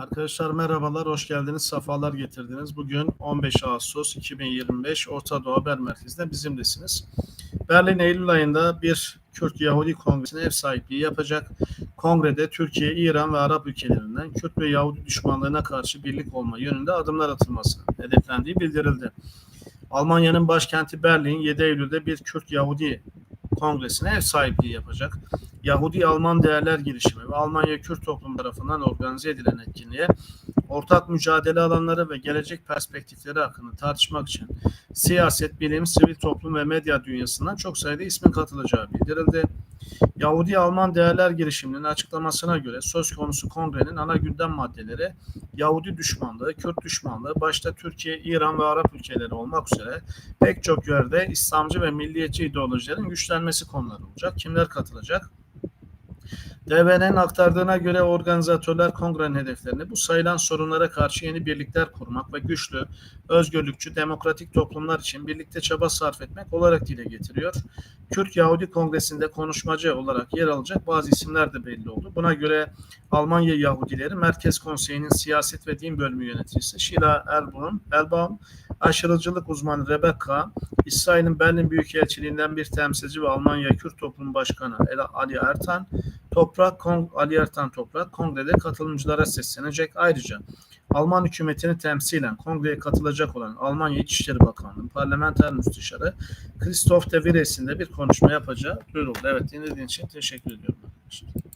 Arkadaşlar merhabalar, hoş geldiniz, sefalar getirdiniz. Bugün 15 Ağustos 2025 Orta Doğu Haber Merkezi'nde bizimlesiniz. Berlin Eylül ayında bir Kürt Yahudi Kongresi'ne ev sahipliği yapacak. Kongrede Türkiye, İran ve Arap ülkelerinden Kürt ve Yahudi düşmanlığına karşı birlik olma yönünde adımlar atılması hedeflendiği bildirildi. Almanya'nın başkenti Berlin 7 Eylül'de bir Kürt Yahudi Kongresi'ne ev sahipliği yapacak. Yahudi Alman Değerler Girişimi ve Almanya Kürt Toplum tarafından organize edilen etkinliğe ortak mücadele alanları ve gelecek perspektifleri hakkında tartışmak için siyaset, bilim, sivil toplum ve medya dünyasından çok sayıda ismin katılacağı bildirildi. Yahudi Alman Değerler Girişimi'nin açıklamasına göre söz konusu kongrenin ana gündem maddeleri Yahudi düşmanlığı, Kürt düşmanlığı, başta Türkiye, İran ve Arap ülkeleri olmak üzere pek çok yerde İslamcı ve milliyetçi ideolojilerin güçlenmesi konuları olacak. Kimler katılacak? DB'nin aktardığına göre organizatörler kongrenin hedeflerini bu sayılan sorunlara karşı yeni birlikler kurmak ve güçlü, özgürlükçü, demokratik toplumlar için birlikte çaba sarf etmek olarak dile getiriyor. Kürt Yahudi Kongresi'nde konuşmacı olarak yer alacak bazı isimler de belli oldu. Buna göre Almanya Yahudileri Merkez Konseyi'nin siyaset ve din bölümü yöneticisi Sheila Erbaum, Elbaum, aşırıcılık uzmanı Rebecca, İsrail'in Berlin Büyükelçiliğinden bir temsilci ve Almanya Kürt Toplum Başkanı Ali Ertan, Toprak Kong Ali Ertan Toprak kongrede katılımcılara seslenecek. Ayrıca Alman hükümetini temsilen kongreye katılacak olan Almanya İçişleri Bakanlığı Parlamenter Müsteşarı Christoph de Vres'in de bir konuşma yapacağı duyuruldu. Evet dinlediğiniz için teşekkür ediyorum arkadaşlar.